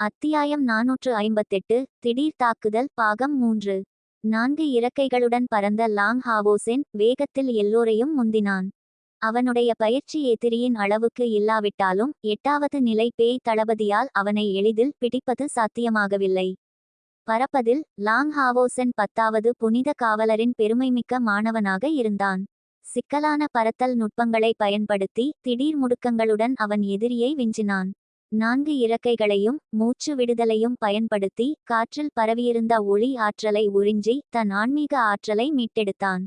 அத்தியாயம் நாநூற்று ஐம்பத்தெட்டு திடீர் தாக்குதல் பாகம் மூன்று. நான்கு இறக்கைகளுடன் பறந்த லாங் ஹாவோசென் வேகத்தில் எல்லோரையும் முந்தினான். அவனுடைய பயிற்சி எதிரியின் அளவுக்கு இல்லாவிட்டாலும் எட்டாவது நிலை பேய் தளபதியால் அவனை எளிதில் பிடிப்பது சாத்தியமாகவில்லை. பறப்பதில் லாங் ஹாவோசென் பத்தாவது புனித காவலரின் பெருமைமிக்க மாணவனாக இருந்தான். சிக்கலான பறத்தல் நுட்பங்களை பயன்படுத்தி திடீர் முடுக்கங்களுடன் அவன் எதிரியை விஞ்சினான். நான்கு இறக்கைகளையும் மூச்சு விடுதலையும் பயன்படுத்தி காற்றில் பரவியிருந்த ஒளி ஆற்றலை உறிஞ்சி தன் ஆன்மீக ஆற்றலை மீட்டெடுத்தான்.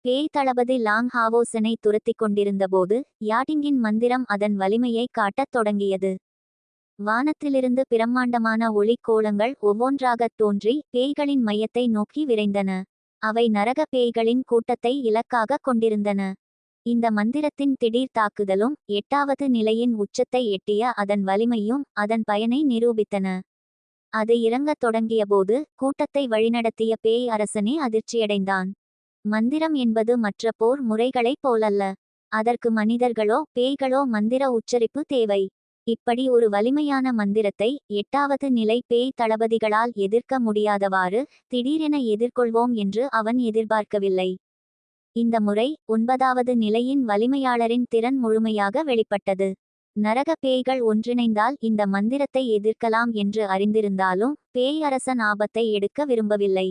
பேய் தளபதி லாங் ஹாவோசனை துரத்திக் கொண்டிருந்தபோது யாட்டிங்கின் மந்திரம் அதன் வலிமையை காட்டத் தொடங்கியது. வானத்திலிருந்து பிரம்மாண்டமான ஒளி கோலங்கள் ஒவ்வொன்றாகத் தோன்றி பேய்களின் மையத்தை நோக்கி விரைந்தன. அவை நரக பேய்களின் கூட்டத்தை இலக்காக கொண்டிருந்தன. இந்த மந்திரத்தின் திடீர் தாக்குதலும் எட்டாவது நிலையின் உச்சத்தை எட்டிய அதன் வலிமையும் அதன் பயனை நிரூபித்தன. அது இறங்கத் தொடங்கியபோது கூட்டத்தை வழிநடத்திய பேய் அரசனே அதிர்ச்சியடைந்தான். மந்திரம் என்பது மற்ற போர் முறைகளைப் போலல்ல. அதற்கு மனிதர்களோ பேய்களோ மந்திர உச்சரிப்பு தேவை. இப்படி ஒரு வலிமையான மந்திரத்தை எட்டாவது நிலை பேய் தளபதிகளால் எதிர்க்க முடியாதவாறு திடீரென எதிர்கொள்வோம் என்று அவன் எதிர்பார்க்கவில்லை. இந்த முறை ஒன்பதாவது நிலையின் வலிமையாளரின் திறன் முழுமையாக வெளிப்பட்டது. நரக பேய்கள் ஒன்றிணைந்தால் இந்த மந்திரத்தை எதிர்க்கலாம் என்று அறிந்திருந்தாலும் பேய் அரசன் ஆபத்தை எடுக்க விரும்பவில்லை.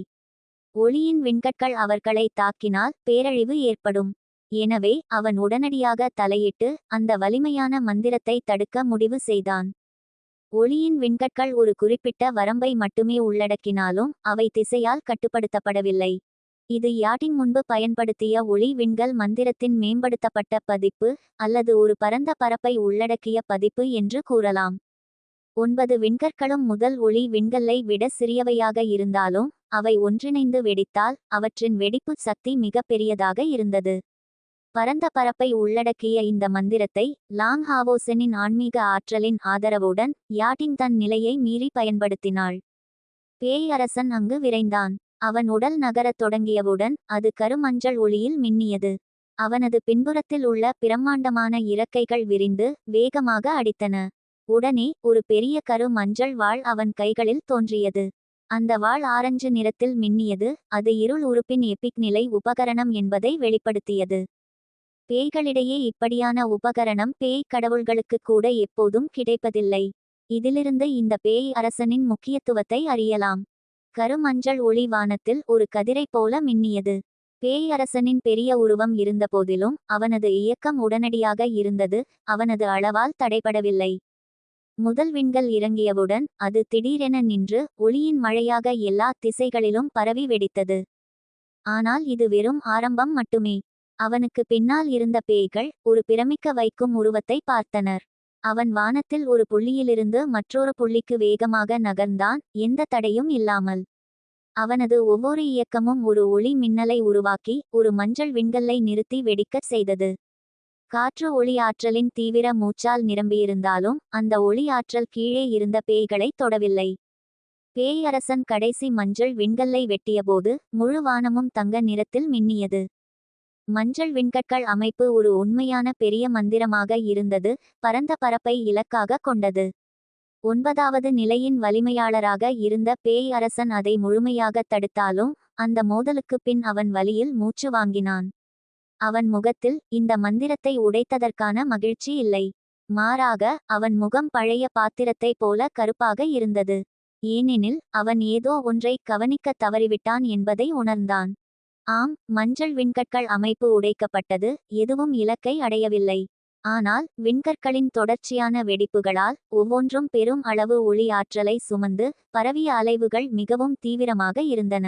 ஒளியின் விண்கட்கள் அவர்களை தாக்கினால் பேரழிவு ஏற்படும். எனவே அவன் உடனடியாக தலையிட்டு அந்த வலிமையான மந்திரத்தை தடுக்க முடிவு செய்தான். ஒளியின் விண்கட்கள் ஒரு குறிப்பிட்ட வரம்பை மட்டுமே உள்ளடக்கினாலும் அவை திசையால் கட்டுப்படுத்தப்படவில்லை. இது யாட்டின் முன்பு பயன்படுத்திய ஒளி விண்கல் மந்திரத்தின் மேம்படுத்தப்பட்ட பதிப்பு அல்லது ஒரு பரந்த பரப்பை உள்ளடக்கிய பதிப்பு என்று கூறலாம். ஒன்பது விண்கற்களும் முதல் ஒளி விண்கல்லை விட சிறியவையாக இருந்தாலும் அவை ஒன்றிணைந்து வெடித்தால் அவற்றின் வெடிப்பு சக்தி மிகப்பெரியதாக இருந்தது. பரந்த பரப்பை உள்ளடக்கிய இந்த மந்திரத்தை லாங் ஹாவோசனின் ஆன்மீக ஆற்றலின் ஆதரவுடன் யாட்டிங் தன் நிலையை மீறி பயன்படுத்தினாள். பேய் அரசன் அங்கு விரைந்தான். அவன் உடல் நகரத் தொடங்கியவுடன் அது கருமஞ்சள் ஒளியில் மின்னியது. அவனது பின்புறத்தில் உள்ள பிரம்மாண்டமான இறக்கைகள் விரிந்து வேகமாக அடித்தன. உடனே ஒரு பெரிய கரு மஞ்சள் வாள் அவன் கைகளில் தோன்றியது. அந்த வாள் ஆரஞ்சு நிறத்தில் மின்னியது. அது இருள் உறுப்பின் எபிக் நிலை உபகரணம் என்பதை வெளிப்படுத்தியது. பேய்களிடையே இப்படியான உபகரணம் பேய் கடவுள்களுக்கு கூட எப்போதும் கிடைப்பதில்லை. இதிலிருந்து இந்த பேய் அரசனின் முக்கியத்துவத்தை அறியலாம். கருமஞ்சள் ஒளி வானத்தில் ஒரு கதிரை போல மின்னியது. பேயரசனின் பெரிய உருவம் இருந்தபோதிலும் அவனது இயக்கம் உடனடியாக இருந்தது அவனது அளவால் தடைபடவில்லை. முதல் விண்கள் இறங்கியவுடன் அது திடீரென நின்று ஒளியின் மழையாக எல்லா திசைகளிலும் பரவி வெடித்தது. ஆனால் இது வெறும் ஆரம்பம் மட்டுமே. அவனுக்கு பின்னால் இருந்த பேய்கள் ஒரு பிரமிக்க வைக்கும் உருவத்தை பார்த்தனர். அவன் வானத்தில் ஒரு புள்ளியிலிருந்து மற்றொரு புள்ளிக்கு வேகமாக நகர்ந்தான் எந்த தடையும் இல்லாமல். அவனது ஒவ்வொரு இயக்கமும் ஒரு ஒளி மின்னலை உருவாக்கி ஒரு மஞ்சள் விண்கல்லை நிறுத்தி வெடிக்கச் செய்தது. காற்று ஒளி ஆற்றலின் தீவிர மூச்சால் நிரம்பியிருந்தாலும் அந்த ஒளி ஆற்றல் கீழே இருந்த பேய்களை தொடவில்லை. பேய் அரசன் கடைசி மஞ்சள் விண்கல்லை வெட்டியபோது முழு வானமும் தங்க நிறத்தில் மின்னியது. மஞ்சள் விண்கற்கள் அமைப்பு ஒரு உண்மையான பெரிய மந்திரமாக இருந்தது பரந்த பரப்பை இலக்காக கொண்டது. ஒன்பதாவது நிலையின் வலிமையாளராக இருந்த பேய் அரசன் அதை முழுமையாக தடுத்தாலும் அந்த மோதலுக்கு பின் அவன் வலியில் மூச்சு வாங்கினான். அவன் முகத்தில் இந்த மந்திரத்தை உடைத்ததற்கான மகிழ்ச்சி இல்லை. மாறாக அவன் முகம் பழைய பாத்திரத்தை போல கருப்பாக இருந்தது. ஏனெனில் அவன் ஏதோ ஒன்றை கவனிக்க தவறிவிட்டான் என்பதை உணர்ந்தான். ஆம் மஞ்சள் விண்கற்கள் அமைப்பு உடைக்கப்பட்டது எதுவும் இலக்கை அடையவில்லை. ஆனால் விண்கற்களின் தொடர்ச்சியான வெடிப்புகளால் ஒவ்வொன்றும் பெரும் அளவு ஒளி ஆற்றலை சுமந்து பரவிய அலைவுகள் மிகவும் தீவிரமாக இருந்தன.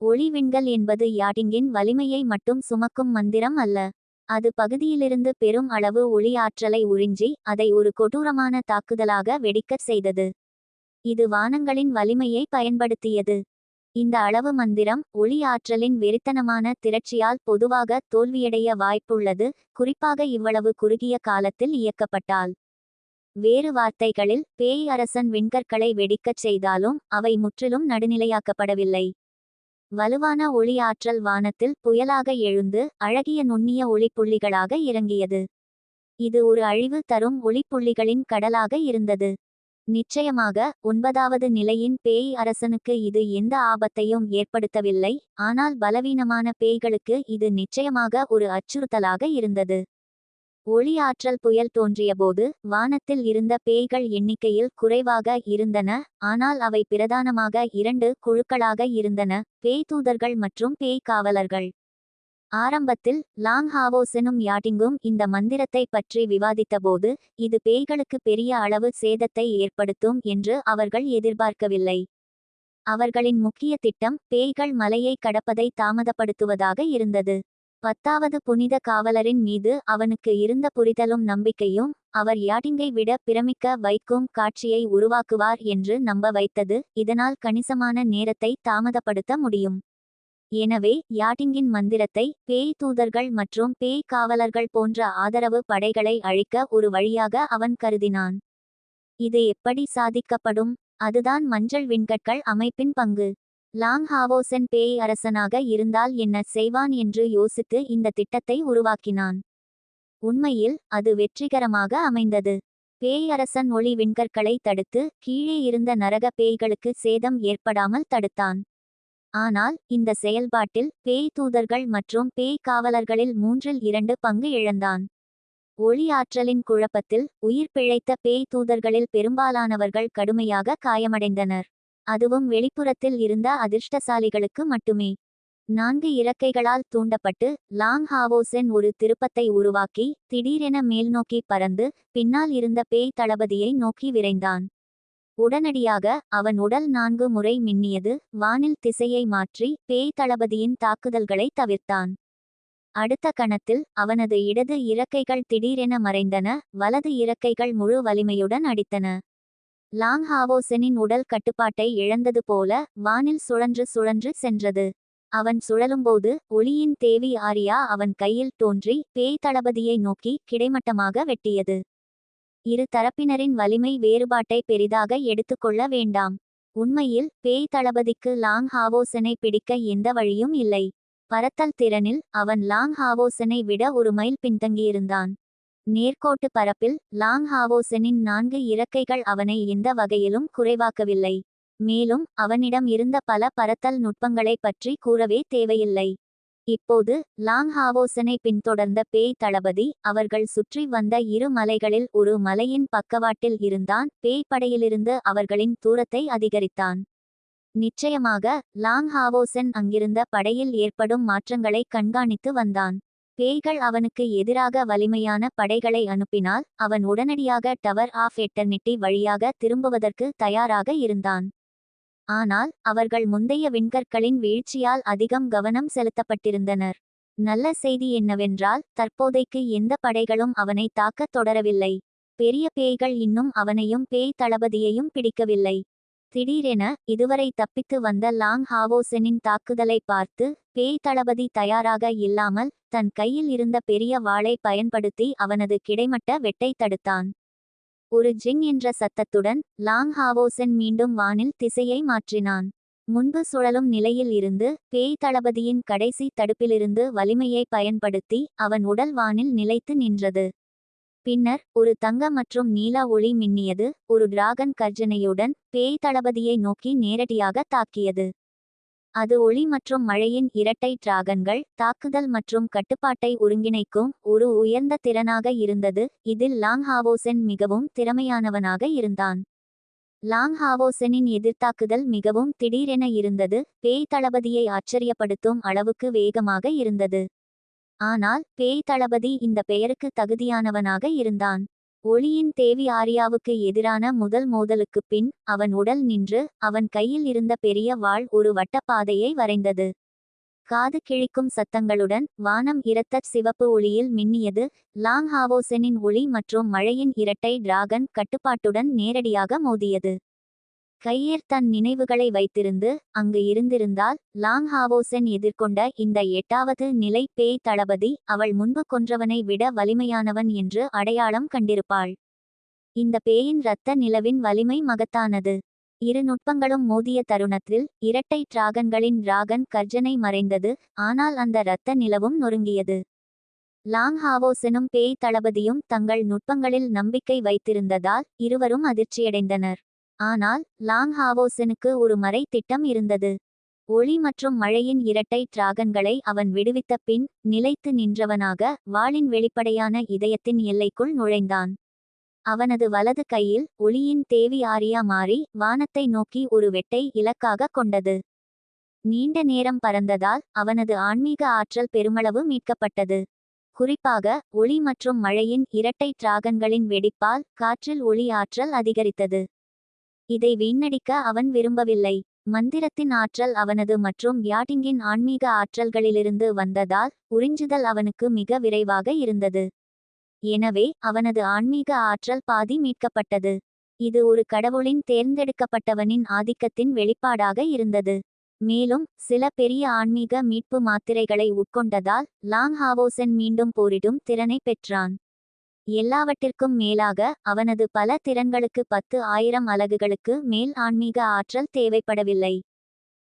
ஒளி விண்கள் என்பது யாட்டிங்கின் வலிமையை மட்டும் சுமக்கும் மந்திரம் அல்ல. அது பகுதியிலிருந்து பெரும் அளவு ஒளி ஆற்றலை உறிஞ்சி அதை ஒரு கொடூரமான தாக்குதலாக வெடிக்கச் செய்தது. இது வானங்களின் வலிமையை பயன்படுத்தியது. இந்த அளவு மந்திரம் ஒளி ஆற்றலின் வெறித்தனமான திரட்சியால் பொதுவாக தோல்வியடைய வாய்ப்புள்ளது குறிப்பாக இவ்வளவு குறுகிய காலத்தில் இயக்கப்பட்டால். வேறு வார்த்தைகளில் பேய் அரசன் விண்கற்களை வெடிக்கச் செய்தாலும் அவை முற்றிலும் நடுநிலையாக்கப்படவில்லை. வலுவான ஒளி ஆற்றல் வானத்தில் புயலாக எழுந்து அழகிய நுண்ணிய ஒளிப்புள்ளிகளாக இறங்கியது. இது ஒரு அழிவு தரும் ஒளிப்புள்ளிகளின் கடலாக இருந்தது. நிச்சயமாக ஒன்பதாவது நிலையின் பேய் அரசனுக்கு இது எந்த ஆபத்தையும் ஏற்படுத்தவில்லை ஆனால் பலவீனமான பேய்களுக்கு இது நிச்சயமாக ஒரு அச்சுறுத்தலாக இருந்தது. ஒளி ஆற்றல் புயல் தோன்றியபோது வானத்தில் இருந்த பேய்கள் எண்ணிக்கையில் குறைவாக இருந்தன ஆனால் அவை பிரதானமாக இரண்டு குழுக்களாக இருந்தன பேய் தூதர்கள் மற்றும் பேய் காவலர்கள். ஆரம்பத்தில் லாங் ஹாவோசனும் யாட்டிங்கும் இந்த மந்திரத்தை பற்றி விவாதித்தபோது இது பேய்களுக்கு பெரிய அளவு சேதத்தை ஏற்படுத்தும் என்று அவர்கள் எதிர்பார்க்கவில்லை. அவர்களின் முக்கிய திட்டம் பேய்கள் மலையை கடப்பதை தாமதப்படுத்துவதாக இருந்தது. பத்தாவது புனித காவலரின் மீது அவனுக்கு இருந்த புரிதலும் நம்பிக்கையும் அவர் யாட்டிங்கை விட பிரமிக்க வைக்கும் காட்சியை உருவாக்குவார் என்று நம்ப வைத்தது இதனால் கணிசமான நேரத்தை தாமதப்படுத்த முடியும். எனவே யாட்டிங்கின் மந்திரத்தை பேய் தூதர்கள் மற்றும் பேய் காவலர்கள் போன்ற ஆதரவு படைகளை அழிக்க ஒரு வழியாக அவன் கருதினான். இது எப்படி சாதிக்கப்படும்? அதுதான் மஞ்சள் விண்கற்கள் அமைப்பின் பங்கு. லாங் ஹாவோசன் பேய் அரசனாக இருந்தால் என்ன செய்வான் என்று யோசித்து இந்த திட்டத்தை உருவாக்கினான். உண்மையில் அது வெற்றிகரமாக அமைந்தது. பேய் அரசன் ஒளி விண்கற்களை தடுத்து கீழே இருந்த நரக பேய்களுக்கு சேதம் ஏற்படாமல் தடுத்தான். ஆனால் இந்த செயல்பாட்டில் பேய் தூதர்கள் மற்றும் பேய் காவலர்களில் மூன்றில் இரண்டு பங்கு இழந்தான். ஒளி ஆற்றலின் குழப்பத்தில் உயிர் பிழைத்த பேய் தூதர்களில் பெரும்பாலானவர்கள் கடுமையாக காயமடைந்தனர். அதுவும் வெளிப்புறத்தில் இருந்த அதிர்ஷ்டசாலிகளுக்கு மட்டுமே. நான்கு இறக்கைகளால் தூண்டப்பட்டு லாங் ஹாவோசென் ஒரு திருப்பத்தை உருவாக்கி திடீரென மேல்நோக்கி பறந்து பின்னால் இருந்த பேய் தளபதியை நோக்கி விரைந்தான். உடனடியாக அவன் உடல் நான்கு முறை மின்னியது வானில் திசையை மாற்றி பேய் தளபதியின் தாக்குதல்களை தவிர்த்தான். அடுத்த கணத்தில் அவனது இடது இறக்கைகள் திடீரென மறைந்தன வலது இறக்கைகள் முழு வலிமையுடன் அடித்தன. லாங் ஹாவோசனின் உடல் கட்டுப்பாட்டை இழந்தது போல வானில் சுழன்று சுழன்று சென்றது. அவன் சுழலும்போது ஒளியின் தேவி ஆரியா அவன் கையில் தோன்றி பேய் தளபதியை நோக்கி கிடைமட்டமாக வெட்டியது. இரு தரப்பினரின் வலிமை வேறுபாட்டை பெரிதாக எடுத்துக்கொள்ள வேண்டாம். உண்மையில் பேய் தளபதிக்கு லாங் ஹாவோசனை பிடிக்க எந்த வழியும் இல்லை. பரத்தல் திறனில் அவன் லாங் ஹாவோசனை விட ஒரு மைல் பின்தங்கியிருந்தான். நேர்கோட்டு பரப்பில் லாங் ஹாவோசனின் நான்கு இறக்கைகள் அவனை எந்த வகையிலும் குறைவாக்கவில்லை. மேலும் அவனிடம் இருந்த பல பரத்தல் நுட்பங்களை பற்றி கூறவே தேவையில்லை. இப்போது லாங் ஹாவோசனை பின்தொடர்ந்த பேய் தளபதி அவர்கள் சுற்றி வந்த இரு மலைகளில் ஒரு மலையின் பக்கவாட்டில் இருந்தான். பேய் படையிலிருந்து அவர்களின் தூரத்தை அதிகரித்தான். நிச்சயமாக லாங் ஹாவோசன் அங்கிருந்த படையில் ஏற்படும் மாற்றங்களை கண்காணித்து வந்தான். பேய்கள் அவனுக்கு எதிராக வலிமையான படைகளை அனுப்பினால் அவன் உடனடியாக டவர் ஆஃப் எட்டர்னிட்டி வழியாக திரும்புவதற்கு தயாராக இருந்தான். ஆனால் அவர்கள் முந்தைய விண்கற்களின் வீழ்ச்சியால் அதிகம் கவனம் செலுத்தப்பட்டிருந்தனர். நல்ல செய்தி என்னவென்றால் தற்போதைக்கு எந்த படைகளும் அவனை தாக்கத் தொடரவில்லை. பெரிய பேய்கள் இன்னும் அவனையும் பேய் தளபதியையும் பிடிக்கவில்லை. திடீரென இதுவரை தப்பித்து வந்த லாங் ஹாவோசெனின் தாக்குதலை பார்த்து பேய் தளபதி தயாராக இல்லாமல் தன் கையில் இருந்த பெரிய வாளை பயன்படுத்தி அவனது கிடைமட்ட வெட்டை தடுத்தான். ஒரு ஜிங் என்ற சத்தத்துடன் லாங் ஹாவோசன் மீண்டும் வானில் திசையை மாற்றினான். முன்பு சுழலும் நிலையில் இருந்து பேய் தளபதியின் கடைசி தடுப்பிலிருந்து வலிமையை பயன்படுத்தி அவன் உடல் வானில் நிலைத்து நின்றது. பின்னர் ஒரு தங்க மற்றும் நீலா ஒளி மின்னியது ஒரு டிராகன் கர்ஜனையுடன் பேய் தளபதியை நோக்கி நேரடியாக தாக்கியது. அது ஒளி மற்றும் மழையின் இரட்டை டிராகன்கள் தாக்குதல் மற்றும் கட்டுப்பாட்டை ஒருங்கிணைக்கும் ஒரு உயர்ந்த திறனாக இருந்தது. இதில் லாங் ஹாவோசென் மிகவும் திறமையானவனாக இருந்தான். லாங் ஹாவோசெனின் எதிர்த்தாக்குதல் மிகவும் திடீரென இருந்தது. பேய் தளபதியை ஆச்சரியப்படுத்தும் அளவுக்கு வேகமாக இருந்தது. ஆனால் பேய் தளபதி இந்த பெயருக்கு தகுதியானவனாக இருந்தான். ஒளியின் தேவி ஆரியாவுக்கு எதிரான முதல் மோதலுக்குப் பின் அவன் உடல் நின்று அவன் கையில் இருந்த பெரிய வாள் ஒரு வட்டப்பாதையை வரைந்தது. காது கிழிக்கும் சத்தங்களுடன் வானம் இரத்தச் சிவப்பு ஒளியில் மின்னியது. லாங் ஹாவோசனின் ஒளி மற்றும் மழையின் இரட்டை டிராகன் கட்டுப்பாட்டுடன் நேரடியாக மோதியது. கையேர் தன் நினைவுகளை வைத்திருந்து அங்கு இருந்திருந்தால் லாங் ஹாவோசென் எதிர்கொண்ட இந்த எட்டாவது நிலை பேய் தளபதி அவள் முன்பு கொன்றவனை விட வலிமையானவன் என்று அடையாளம் கண்டிருப்பாள். இந்த பேயின் இரத்த நிலவின் வலிமை மகத்தானது. இரு நுட்பங்களும் மோதிய தருணத்தில் இரட்டை டிராகன்களின் டிராகன் கர்ஜனை மறைந்தது ஆனால் அந்த இரத்த நிலவும் நொறுங்கியது. லாங் ஹாவோசனும் பேய் தளபதியும் தங்கள் நுட்பங்களில் நம்பிக்கை வைத்திருந்ததால் இருவரும் அதிர்ச்சியடைந்தனர். ஆனால் லாங் ஹாவோசனுக்கு ஒரு மறை திட்டம் இருந்தது. ஒளி மற்றும் மழையின் இரட்டை டிராகன்களை அவன் விடுவித்த பின் நிலைத்து நின்றவனாக வாளின் வெளிப்படையான இதயத்தின் எல்லைக்குள் நுழைந்தான். அவனது வலது கையில் ஒளியின் தேவி ஆரியா மாறி வானத்தை நோக்கி ஒரு வெட்டை இலக்காக கொண்டது. நீண்ட நேரம் பறந்ததால் அவனது ஆன்மீக ஆற்றல் பெருமளவு மீட்கப்பட்டது. குறிப்பாக ஒளி மற்றும் மழையின் இரட்டை டிராகன்களின் வெடிப்பால் காற்றில் ஒளி ஆற்றல் அதிகரித்தது. இதை வீணடிக்க அவன் விரும்பவில்லை. மந்திரத்தின் ஆற்றல் அவனது மற்றும் யாட்டிங்கின் ஆன்மீக ஆற்றல்களிலிருந்து வந்ததால் உறிஞ்சுதல் அவனுக்கு மிக விரைவாக இருந்தது. எனவே அவனது ஆன்மீக ஆற்றல் பாதி மீட்கப்பட்டது. இது ஒரு கடவுளின் தேர்ந்தெடுக்கப்பட்டவனின் ஆதிக்கத்தின் வெளிப்பாடாக இருந்தது. மேலும் சில பெரிய ஆன்மீக மீட்பு மாத்திரைகளை உட்கொண்டதால் லாங் ஹாவோசன் மீண்டும் போரிடும் திறனை பெற்றான். எல்லாவற்றிற்கும் மேலாக அவனது பல திறன்களுக்கு பத்து ஆயிரம் அலகுகளுக்கு மேல் ஆன்மீக ஆற்றல் தேவைப்படவில்லை.